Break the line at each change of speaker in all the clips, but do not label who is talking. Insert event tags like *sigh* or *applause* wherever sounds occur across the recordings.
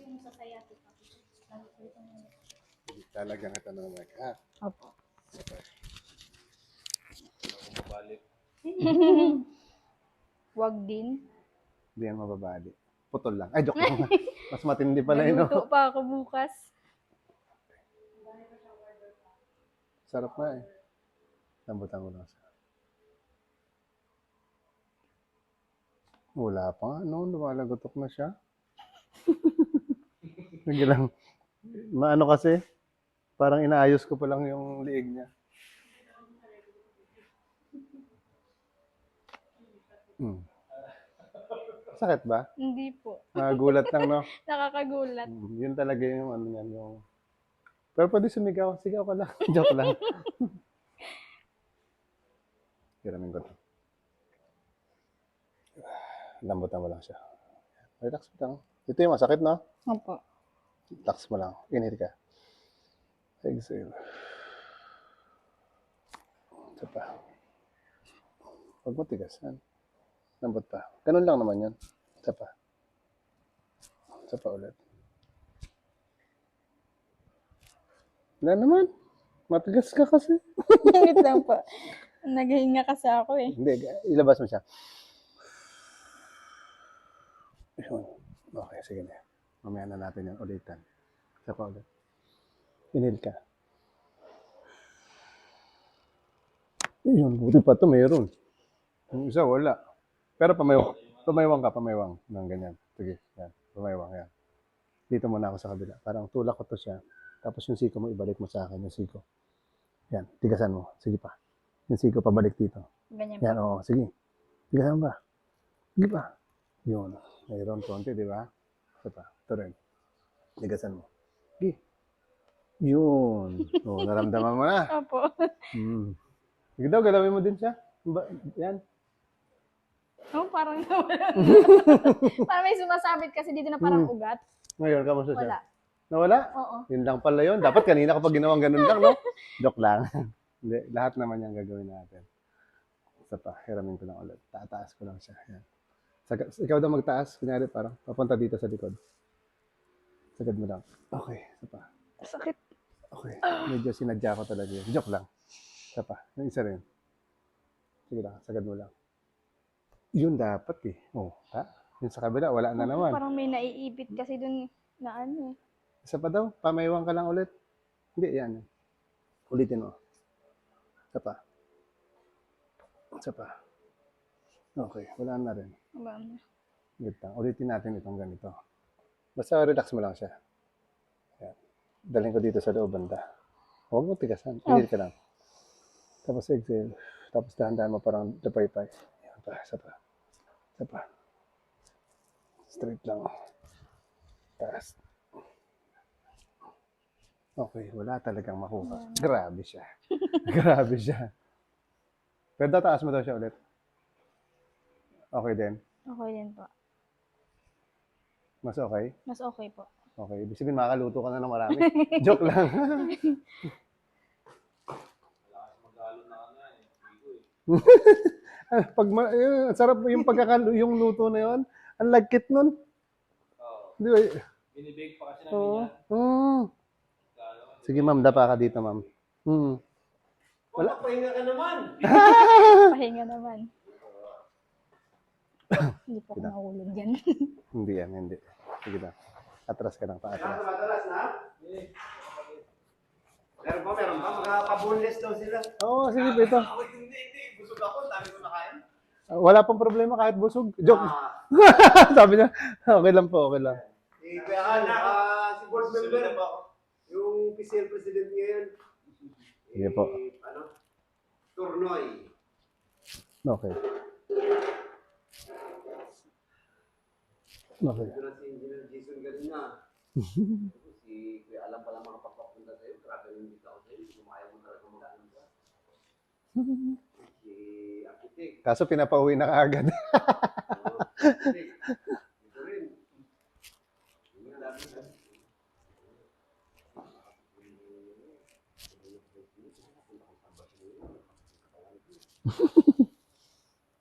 yung sa sciatic ako. Lagi ko itong
Talagang ito na. Ah,
Opo.
Balik. *laughs*
Wag din.
hindi yan mababali. Putol lang. Ay, joke *laughs* lang. Mas matindi pala yun.
Naluto
No?
pa ako bukas.
Sarap na eh. Lambutan ko lang siya. Wala pa nga, no? Lumalagotok na siya. *laughs* Sige lang. Maano kasi, parang inaayos ko pa lang yung liig niya. Hmm. Sakit ba?
Hindi po.
Nagulat lang, no? *laughs*
Nakakagulat.
Mm, Yun talaga yung ano yan, yung... Pero pwede sumigaw. Sigaw ka lang. *laughs* Joke lang. *laughs* Hiramin ko to. Lambutan mo lang siya. Relax mo lang. Ito yung masakit, no?
Opo.
Relax mo lang. Inhale ka. Exhale. Isa pa. Huwag mo tigasan. Lambot pa. Ganun lang naman yun. Isa pa. Isa pa ulit. Wala naman. Matigas ka kasi. *laughs*
Wait lang po. Naghinga kasi ako eh.
Hindi, ilabas mo siya. Yun. Okay, sige na. Mamaya na natin yung ulitan. Isa pa ulit. Inhale ka. Yun, buti pa ito meron. Yung isa, wala. Pero pamaywang. Pamaywang ka, pamaywang. Nang ganyan. Sige, yan. Pamaywang, yan. Dito muna ako sa kabila. Parang tulak ko to siya. Tapos yung siko mo, ibalik mo sa akin yung siko. Yan, tigasan mo. Sige pa. Yung siko, pabalik dito.
Ganyan
Yan, oo. Sige. Tigasan ba? Sige pa. Yun. Mayroon konti, di ba? Ito pa. Ito rin. Tigasan mo. Sige. Yun. Oo, naramdaman mo na. *laughs*
Opo.
Hmm. Sige daw, galawin mo din siya. Ba- Yan.
Oh, parang *laughs* nawala. *laughs* parang may sumasabit kasi dito na parang ugat.
Ngayon, kamusta siya?
Wala.
Nawala?
Oo.
Yun lang pala yun. Dapat kanina kapag ginawang ganun lang, no? Joke lang. Hindi, lahat naman yung gagawin natin. Isa pa, hiramin ko lang ulit. Tataas ko lang siya. Yan. Sag- ikaw daw magtaas. Kunyari parang papunta dito sa likod. Sagad mo lang. Okay, isa pa.
Sakit.
Okay. Medyo sinadya ko talaga yun. Joke lang. Isa pa. Yung isa rin. Sige lang, sagad mo lang. Yun dapat eh. Oh, ha? Yung sa kabila, wala na naman.
Parang may naiipit kasi dun na ano eh.
Isa pa daw, pamaywang ka lang ulit. Hindi, yan. Ulitin mo. Isa pa. Isa pa. Okay, wala na rin.
Wala na.
Ulitin natin itong ganito. Basta relax mo lang siya. Yan. Dalhin ko dito sa loob banda. Huwag mo tigasan. Inhale ka lang. Tapos exhale. Tapos dahan-dahan mo parang lapay-pay. Yan pa. Isa pa. Isa pa. Straight lang. Taas. Okay, wala talagang makuha. Grabe siya. *laughs* Grabe siya. Pero tataas mo daw siya ulit. Okay din.
Okay din po.
Mas okay.
Mas okay po.
Okay, ibig sabihin makakaluto ka na ng marami. *laughs* Joke lang.
Magalo na nga eh. Bigo eh.
Pag ma- yun, sarap yung pagkakalu yung luto na yon. Ang lagkit nun.
Oo.
Di ba?
Binibake pa kasi
Oo.
namin yan.
Mm. Sige ma'am, dapa ka dito ma'am. Hmm.
Wala. Pahinga ka naman. *laughs*
Pahinga naman. Hindi po ako nahulog yan. *laughs*
Hindi yan, hindi. Sige na. Atras ka ng paatras.
Madalas na? Meron pa, meron pa. Makaka-boneless daw sila.
Oo, sige po ito.
Ako hindi, hindi. Busog ako. Ang dami ko nakain.
Ah, Wala pang problema kahit busog. Joke.
Ah, *laughs*
Sabi niya, okay lang po, okay lang.
eh, kaya ka, ah, si board member,
ba
yung PCL president ngayon.
Sige po.
Eh, ano? Turnoy.
Okay.
Ito na si Engineer Jason kanina. si Kuya Alam pala makapagpapunta sa'yo. Grabe yung kita ko sa'yo. Kung ayaw mo talaga mag-alam ka. Si Architect.
Kaso pinapauwi na kaagad.
Ito rin. Yun nga, dami na.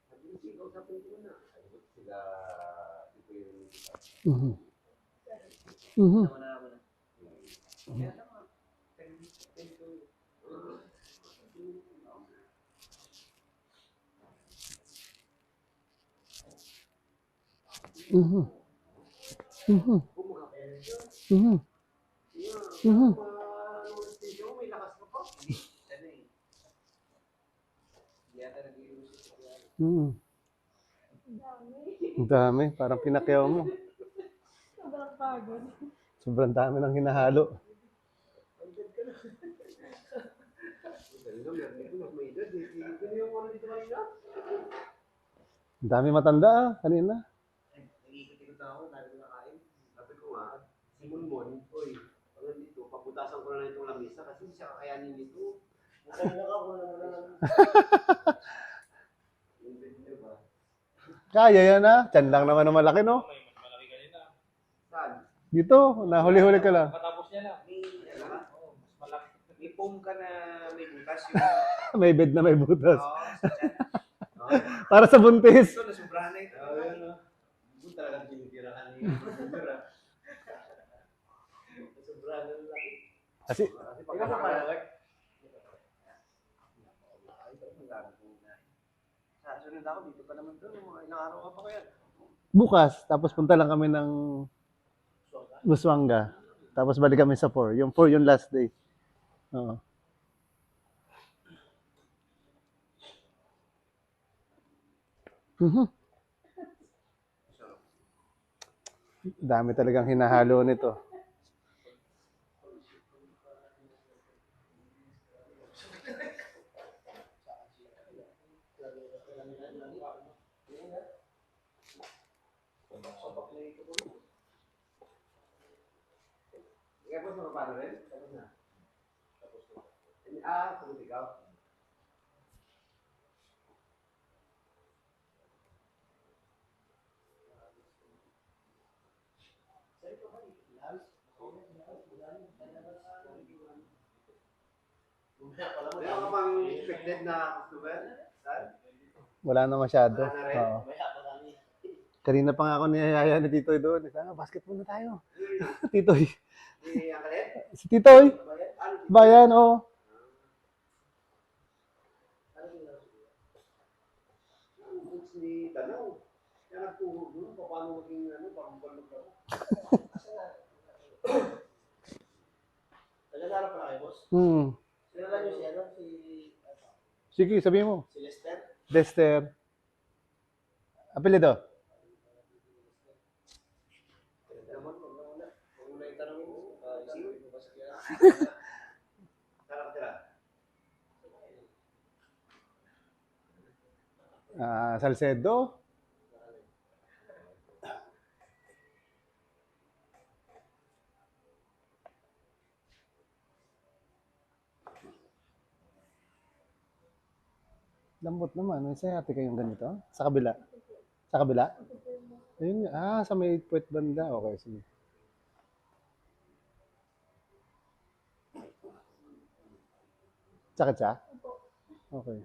Sabi ko, kausapin ko na. Sabi ko, sila, ito yung
Mhm. Mhm.
Tama na ako na. Kaya tama.
Mhm. Mhm. Mhm. Mhm.
may lakas ka pa. Ano eh. Hindi yata nag-iusip ko yan.
Mhm. Ang dami. Parang pinakyaw mo.
Sobrang pagod. *laughs*
Sobrang dami ng hinahalo.
Dito, dito.
Ang dami matanda ah, kanina.
Nag-iikot-ikot ako, dahil ko nakain. Sabi ko nga, si Munmon, oy, pag nandito, paputasan ko na lang *laughs* itong lamisa kasi siya kakayanin nito. Mukhang na ka, wala na lang.
Kaya yan ah. Tiyan lang naman ang malaki no.
May mas malaki kanina.
Saan?
Dito, nahuli-huli ka lang.
Katapos niya lang.
May, ano ba?
Oo, mas malaki.
May foam ka na may butas yung... *laughs*
May bed na may butas.
Oo. Oo. *laughs*
Para sa buntis.
Ito, nasubrahan na ito. Oo, yun, no? Doon talagang tinitirahan ni Bundura. *laughs* Nasubrahan na laki.
Kasi,
Kasi pagkakakalag. Sa sunod ako, dito pa naman doon. Mga ilang araw ka pa kaya.
bukas, tapos punta lang kami ng Buswanga. Tapos balik kami sa 4. Yung 4 yung last day. Oo. Mhm. Dami talagang hinahalo nito.
Paano rin? Tapos na. Tapos na. Ah, pagod ikaw. Ka bang expected na customer?
Wala na masyado.
Wala na rin?
Oo. Kanina pa nga ako niyayaya ni Titoy doon. Sana basketball na tayo. *laughs* Titoy. Si Titoy.
Bayan?
Bayan, oh.
Ni Tanaw. Kaya nagturo doon paano maging ano, parang balog ako. Tagalala pala kayo, boss?
Hmm.
Sila lang yung si ano, si...
Sige, sabihin mo.
Si Lester?
Dexter. Apelido.
Naman, huwag na muna. Huwag mo na yung tanong mo. Uh, isipin *laughs*
Ah, Salcedo. Lambot naman. May sayate kayong ganito? Sa kabila? Sa kabila? Ayun, ah, sa may puwet banda. Okay, sige. Sakit siya? Okay.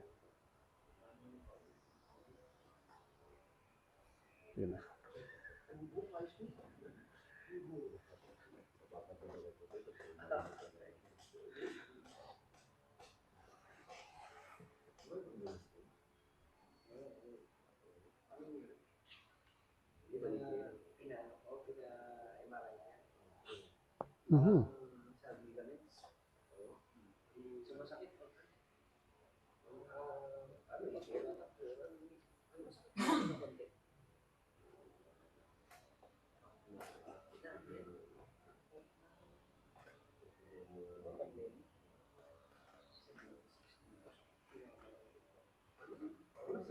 Yun na.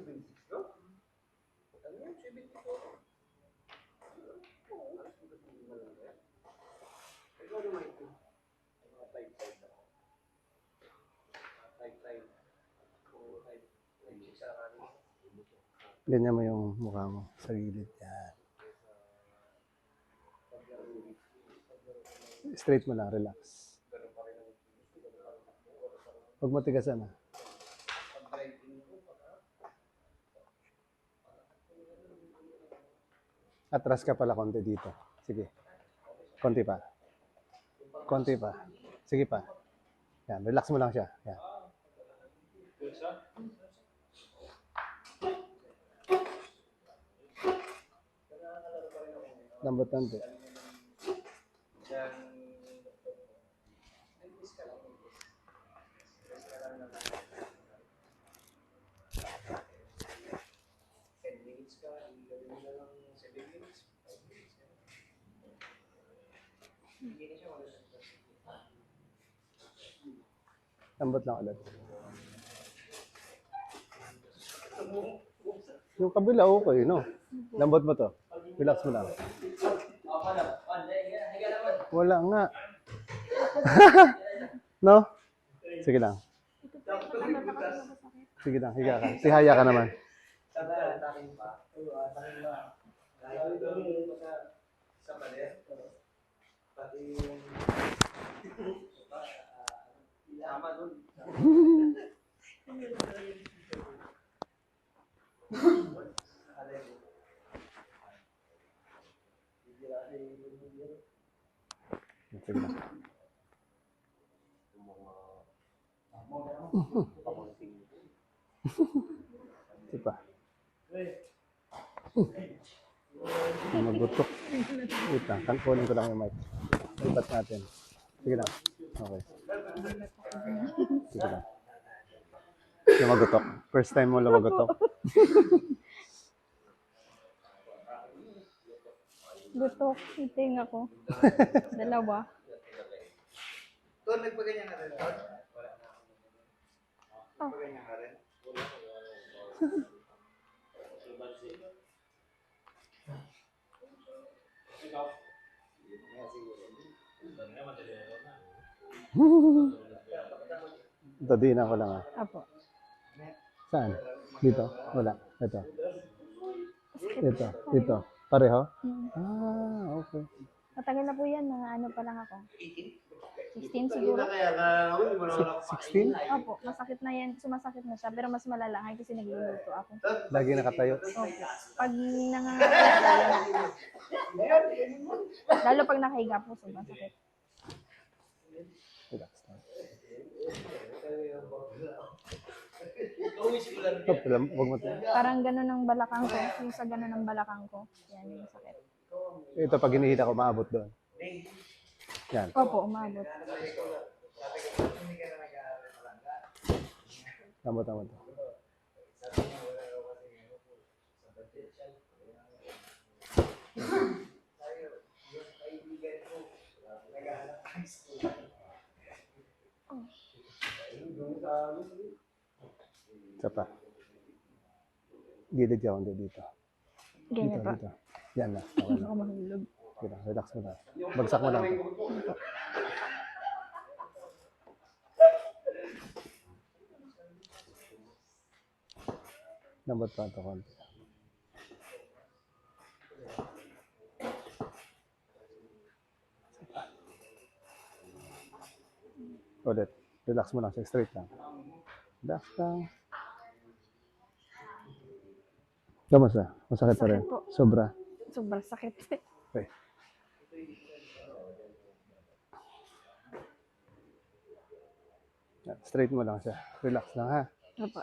Mhm. Ganyan mo yung mukha mo sa gilid. Yan. Straight mo lang, relax. Huwag matigasan ah. Atras ka pala konti dito. Sige. Konti pa. Konti pa. Sige pa. Yan, relax mo lang siya. Yan. Lambot Lambot lang ulit. Yung kabila, okay, no? Lambot mo to. Relax mo lang. Wala nga. *laughs* no? Sige lang. Sige lang, higa ka. Tihaya ka naman. Sige lang. Sige pa. Magutok. Wait lang, kan kunin ko lang yung mic. Lipat natin. Sige lang. Okay. Sige lang. Lumagotok. First time mo lumagotok.
Gutok. Iting ako. Dalawa.
Ton, nagpaganyan ka rin, Ton?
Oh.
Nagpaganyan ka rin? *laughs*
Dadinan ko lang ah.
Apo.
Saan? Dito? Wala. Ito. Ito. Ito. Pareho?
Mm.
Ah, okay.
Matagal na po yan. Mga ano pa lang ako. 16
Hindi
siguro.
na kaya ka ako, hindi mo na wala
16?
Opo, masakit na yan. Sumasakit na siya. Pero mas malala ngayon kasi nagluluto ako.
Lagi nakatayo.
Opo. Pag nangangailangan, lalo pag nakahiga po, sobrang sakit.
Relax lang. Mo.
Parang gano'n ang balakang ko. Yung sa gano'n ang balakang ko. Yan yung sakit.
Ito, pag hinihita ko, maabot doon. Yan.
Opo, umabot.
Tama, tama. tama. Isa pa. Gilid ka hindi dito. Dito,
Ganyan pa.
dito. Yan na. Okay na.
Ako mahulog.
Lang, relax mo na. Bagsak mo lang. to. Lambot pa ito konti. Ulit. Relax mo lang siya. Straight lang. Relax lang. Kamusta? Masakit pa rin?
Po.
Sobra.
Sobrang sakit. *laughs*
Okay. Yan, Straight mo lang siya. Relax lang ha.
Opo.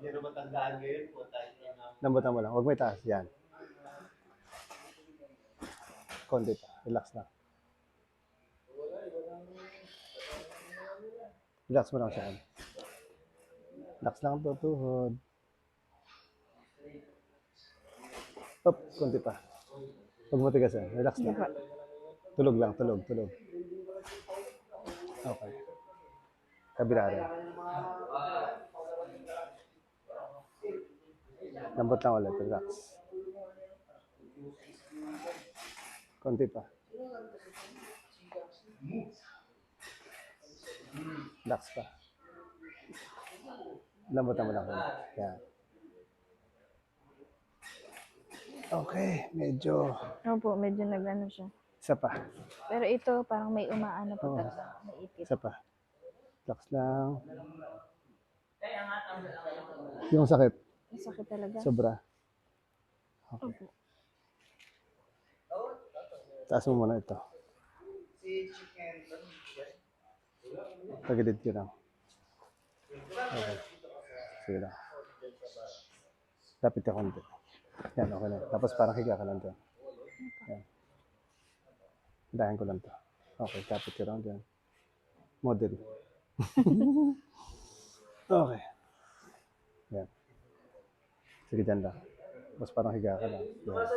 Hindi na matandaan ngayon. Puta, hindi na.
Lambutan mo lang. Huwag may taas. Yan. Konti pa. Relax lang. Relax mo lang siya. Relax lang to tuhod. Up, konti pa. Huwag mo tigasan. Relax lang. Tulog lang, tulog, tulog. Okay. Kabila rin. Lambot lang ulit, relax. Konti pa. Relax pa. Lambutan mo lang. Yan. Okay, medyo
Opo, medyo nag-ano siya.
isa pa.
Pero ito, parang may umaano po
Oo.
talaga. May ipit.
Isa pa. Relax lang. Yung sakit,
Ang sakit talaga.
sobra.
Opo.
Taas mo muna ito. Pagilid ko lang. Okay. Sige lang. Lapit ka konti. Yan, okay na. Tapos parang higa ka lang dyan. Yan. Dahan ko lang to. Okay, kapit ka lang dyan. Model. *laughs* okay. Yan. Sige dyan lang. Tapos parang higa ka lang. Yan.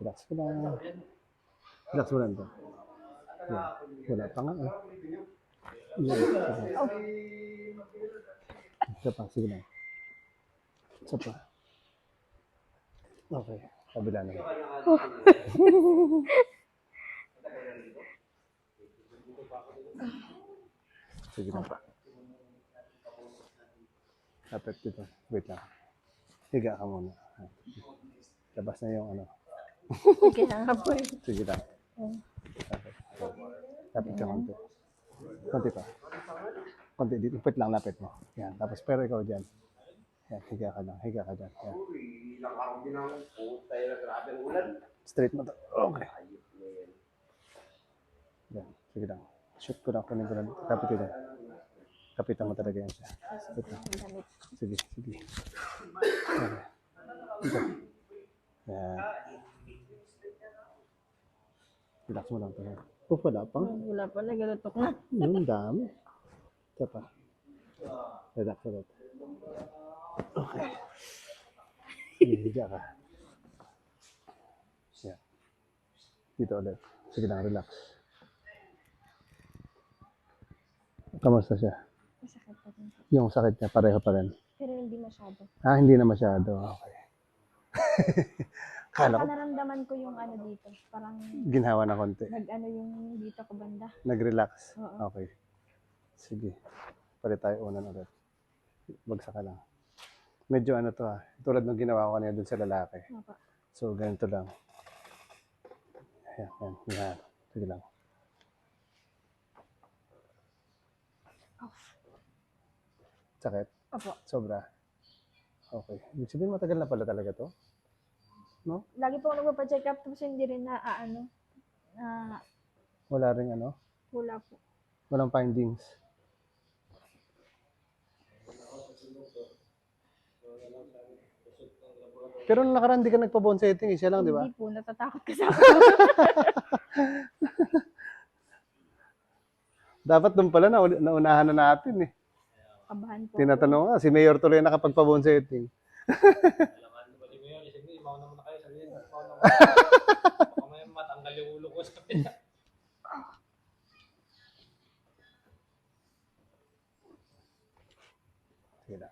Relax ko lang. Relax mo lang to. Yan. Wala pa nga eh. Yan. Sige. Isa pa, sige lang. Isa pa. Okay. Kabila na. *laughs* Sige lang. Kapit dito. Wait lang. Higa ka muna. Labas na yung ano. *laughs*
Okay lang nga po.
Sige lang. Kapit ka konti. Konti pa. Konti dito. Lapit lang, lapit mo. Yan. Tapos pero ikaw dyan. Yan. Higa ka lang. Higa ka dyan. Yan.
Ilang araw din ang puta na grabe ulan.
Straight mo to. Okay.
Yan.
Sige lang. Shoot ko lang. Kunin ko lang. Kapit ko dyan. Kapitan mo talaga yan siya. Sige. Sige. Okay. Dito. Yan. Relax mo lang to. Oh, wala pang.
Wala pa, nagalutok na.
Yun, dami. Ito pa. Relax ulit. Okay. Hihiga ka. Yan. Dito ulit. Sige lang, relax. Kamusta siya?
Masakit pa rin.
Yung sakit niya, pareho pa rin.
Pero hindi masyado.
Ah, hindi na masyado. Okay. *laughs* Kala ko,
Naramdaman ko yung ano dito. Parang
ginhawa na konti.
nag-ano yung dito ko banda.
Nag-relax.
Oo.
Okay. Sige. Palit tayo unan ulit. Bagsak ka lang. Medyo ano to ah. Tulad ng ginawa ko kanina dun sa lalaki.
Apa.
So, ganito lang. Ayan, ayan. Yan. Sige lang. Sakit?
Opo.
Sobra? Okay. Ibig sabihin matagal na pala talaga to? No?
Lagi po ako nagpapacheck up tapos hindi rin na ah, ano na
Wala ring ano?
wala po.
Walang findings. Pero nung nakaraan, di ka nagpa-bone setting, isa lang, di ba?
Hindi po, natatakot kasi ako. *laughs*
Dapat doon pala, na, naunahan na natin eh.
Kabahan po.
Tinatanong nga, si Mayor tuloy nakapagpa-bone setting. *laughs*
Alaman mo ba ni Mayor? Sige, mauna muna kayo. Sabi niya, mauna muna. Baka may matanggal yung ulo ko sa *laughs* pila.
Sige na.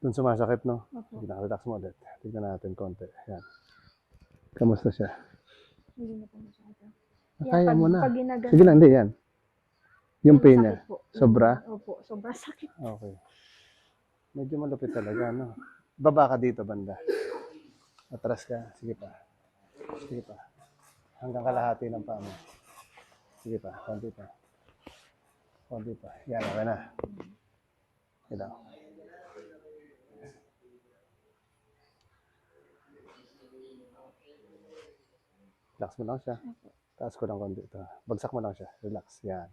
Doon sumasakit, no?
Opo.
Sige na, relax mo ulit. Tignan natin konti. Yan. Kamusta siya?
Hindi na po masyado.
Kaya mo na.
Pag
Sige lang, hindi yan. Yung pain niya.
sakit po.
Sobra?
Opo, sobra sakit.
Okay. Medyo malupit talaga, no? Baba ka dito, banda. Atras ka. Sige pa. Sige pa. Hanggang kalahati ng paa mo. Sige pa. Konti pa. Konti pa. Yan, okay na. Lang. Relax mo lang siya. Taas ko lang konti ito. Bagsak mo lang siya. Relax. Yan.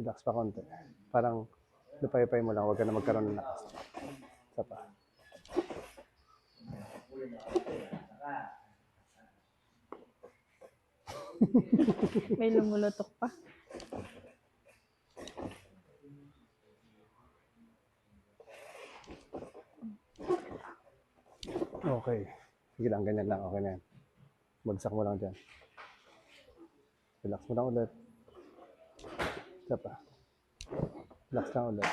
Relax pa konti. Parang lupay-pay mo lang. Huwag ka na magkaroon ng lakas. Isa pa. *laughs*
May lumulutok pa.
Okay. Sige lang, ganyan lang. Okay na yan. Bagsak mo lang dyan. Relax mo lang ulit. Isa pa. Relax lang ulit.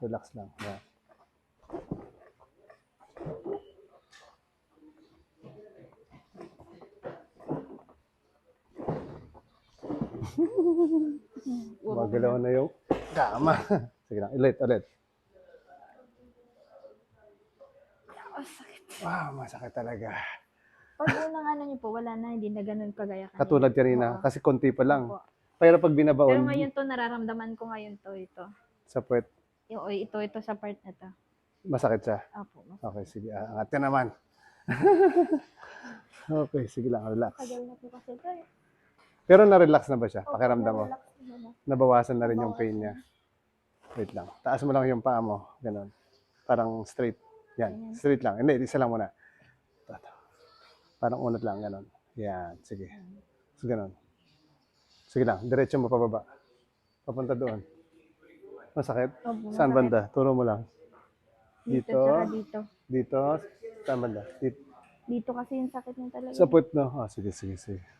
Relax lang. Yan. *laughs* Magalaw na yung kama. *laughs* Sige lang. Ulit, ulit.
Oh, sakit.
Wow, masakit talaga.
Pag unang *laughs* ano niyo po, wala na, hindi na ganun kagaya kanina.
Katulad kanina,
Oo.
kasi konti pa lang.
Opo.
Pero pag
Pero
binabaon
ngayon to, nararamdaman ko ngayon to, ito.
sa puwet,
Yung, ito, ito sa part na to.
masakit siya.
Opo. mas-
Okay, sige. ah, Angat ka naman. Okay, sige lang, relax.
Tagal na po kasi ito eh.
Pero na-relax na ba siya? Pakiramdam mo? Nabawasan na rin yung pain niya. Wait lang. Taas mo lang yung paa mo. Ganon. Parang straight. Yan. Straight lang. Hindi, isa lang muna. Parang unat lang. Ganon. Yan. Sige. So, ganon. Sige lang. Diretso mo pababa. Papunta doon. Masakit?
Opo,
Saan banda? Turo mo lang.
Dito,
Dito.
tsaka dito.
Dito. Saan banda? Dito.
Dito kasi yung sakit niya talaga.
Sa puwet, no? Ah, sige, sige, sige.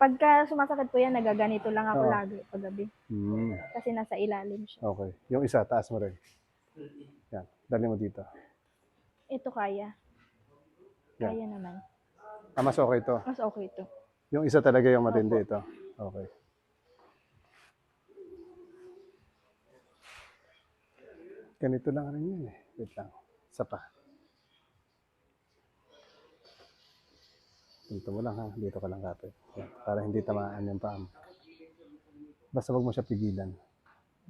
Pagka sumasakit po yan, nagaganito lang ako
Oo.
lagi paggabi.
Hmm.
Kasi nasa ilalim siya.
Okay. Yung isa, taas mo rin. Yan. Dali mo dito.
Ito kaya.
Yan.
Kaya naman.
Ah, mas okay to.
Mas okay ito.
Yung isa talaga yung matindi ito. Okay. Ganito lang rin yun eh. Wait lang. Isa pa. Dito mo lang ha. Dito ka lang kapit. Para hindi tamaan yung paa mo. Basta wag mo siya pigilan.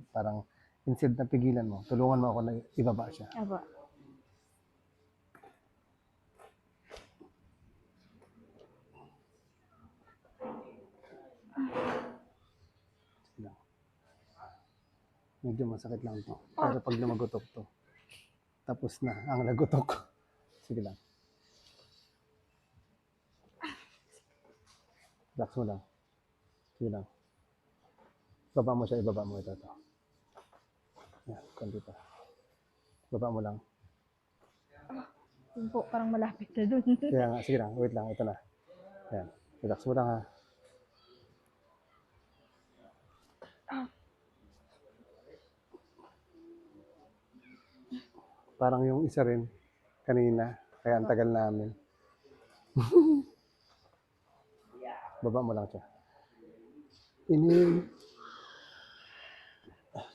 Parang instead na pigilan mo, tulungan mo ako na ibaba siya. Lang. Medyo masakit lang to. Pero pag lumagotok to, tapos na ang lagotok. *laughs* Sige lang. Relax mo lang. Sige lang. Baba mo siya, ibaba mo ito. to. Yan, konti pa. Baba mo lang.
Yun po, parang malapit na dun. *laughs*
Kaya nga, sige lang, wait lang, ito na. Yan, relax mo lang ha. Parang yung isa rin, kanina, kaya ang tagal namin. *laughs* Baba mo lang siya. Inhale. Ah.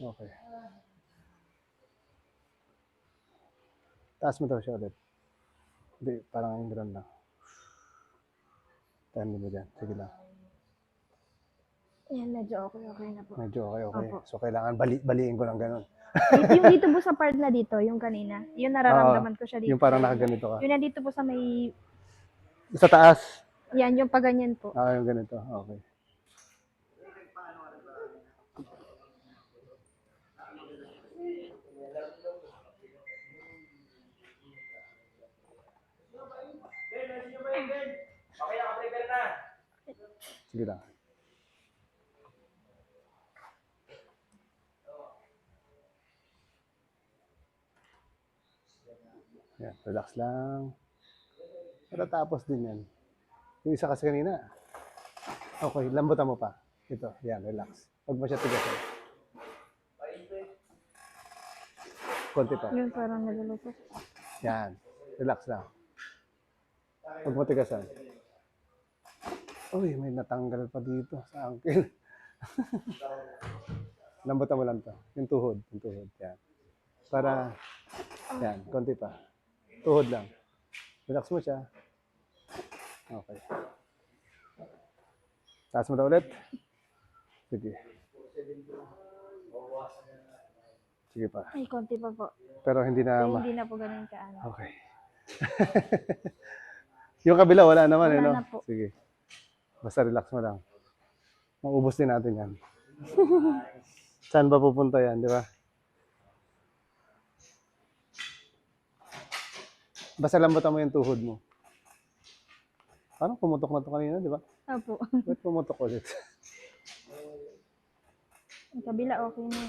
Okay. Taas mo daw siya ulit. Hindi, parang yung gano'n lang. Tahan mo dyan. Sige lang.
Yan, medyo okay, okay na po.
Medyo okay, okay.
Opo.
So, kailangan bali baliin ko ng gano'n.
Dito, yung dito po sa part na dito, yung kanina, yun nararamdaman ko siya dito.
Yung parang nakaganito ka.
Yun na dito po sa may,
Sa taas.
yan, yung paganyan po.
Ah, yung ganito. Okay. Sige lang. Yan, relax lang. Matatapos din yan. Yung isa kasi kanina. Okay, lambutan mo pa. Ito, yan, relax. Huwag mo siya tigasin. Konti pa.
Yun, parang nalulupot.
Yan, relax lang. Huwag mo tigasan. Uy, may natanggal pa dito sa angkin. *laughs* Lambutan mo lang to. Yung tuhod, yung tuhod. Yan. Para, yan, konti pa. Tuhod lang. Relax mo siya. Okay. Taas mo na ulit. Sige. Sige pa.
Ay, konti pa po.
Pero hindi na ma-
hindi na po ganun kaano.
Okay. *laughs* yung kabila, wala naman, eh,
Wala
no?
na po.
Sige. Basta relax mo lang. Maubos din natin yan. *laughs* Saan ba pupunta yan, di ba? Basta lambutan mo yung tuhod mo. Parang pumutok na to kanina, di ba?
Opo.
Ba't pumutok ulit? *laughs*
Yung kabila, okay na.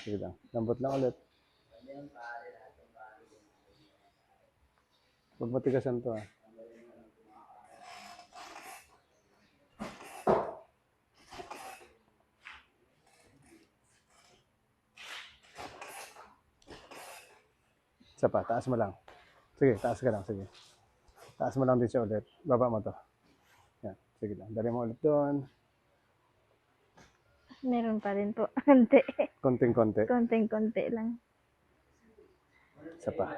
Sige lang. Lambot lang ulit. Huwag matigasan to ah. Isa pa, taas mo lang. Sige, taas ka lang, sige. Taas mo lang din siya ulit. Baba mo to. Yan, sige lang. Dali mo ulit doon.
Meron pa rin po. *laughs* Konti.
Konting-konti.
Konting-konti lang.
Isa pa.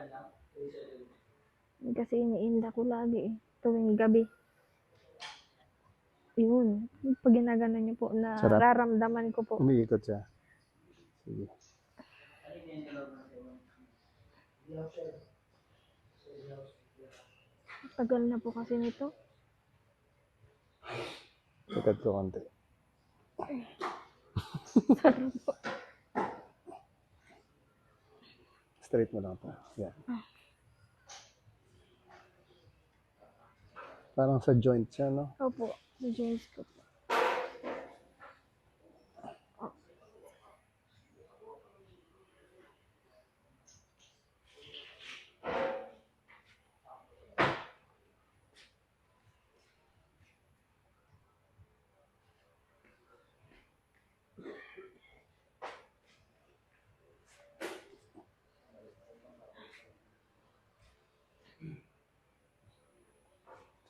Kasi iniinda ko lagi eh. Tuwing gabi. Yun. Pag ginagano niyo po, na
Sarap.
raramdaman ko po.
Umiikot siya. Sige.
Tagal na po kasi nito.
Sikat ko konti. Straight mo lang ito. Yan. Parang sa joint siya, no?
Opo. Sa joints ko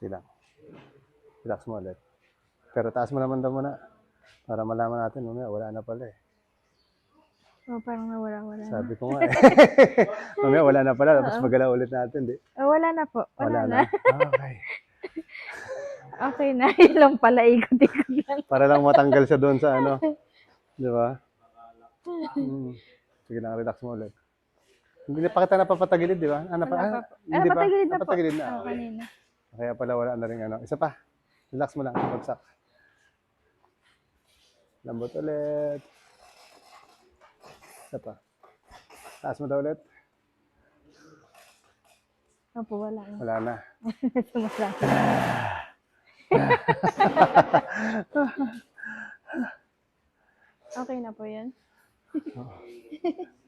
lang. Relax mo ulit. Pero taas mo naman daw muna. Para malaman natin, mamaya wala na pala eh.
Oh, parang nawala-wala na.
Sabi ko nga eh. *laughs* mamaya wala na pala, tapos magalaw ulit natin, di?
Oh, wala na po. Wala, na.
Okay. *laughs*
Okay na. *laughs* Yun lang pala. Ikot-ikot lang.
Para lang matanggal siya doon sa ano. Di ba? Hmm. Sige lang, relax mo ulit. Hindi na pa kita napapatagilid, di ba? Ah, napa,
Wala
ah.
Ah,
hindi pa?
napatagilid na po.
Napatagilid na.
Oh, kanina.
Kaya pala wala na rin ano. Isa pa. Relax mo lang. Bagsak. Lambot ulit. Isa pa. Taas mo daw ulit.
Opo, wala na.
Wala na. *laughs*
Sumasama. *laughs* okay na po yan.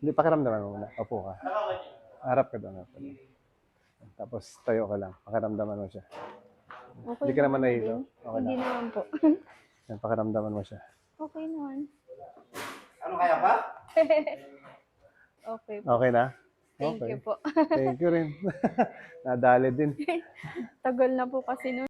Hindi pakiramdaman mo muna. Opo ka. Harap ka doon. harap ka doon. Tapos tayo ka lang. Pakiramdaman mo siya.
Okay
Hindi ka naman nahilo. Okay
Hindi
na.
naman po. *laughs*
Yan, pakiramdaman mo siya.
okay naman.
Ano kaya ba? *laughs*
Okay po.
Okay na?
Thank
okay.
you po.
Thank you rin. *laughs* Nadali din.
Tagal na po kasi nun.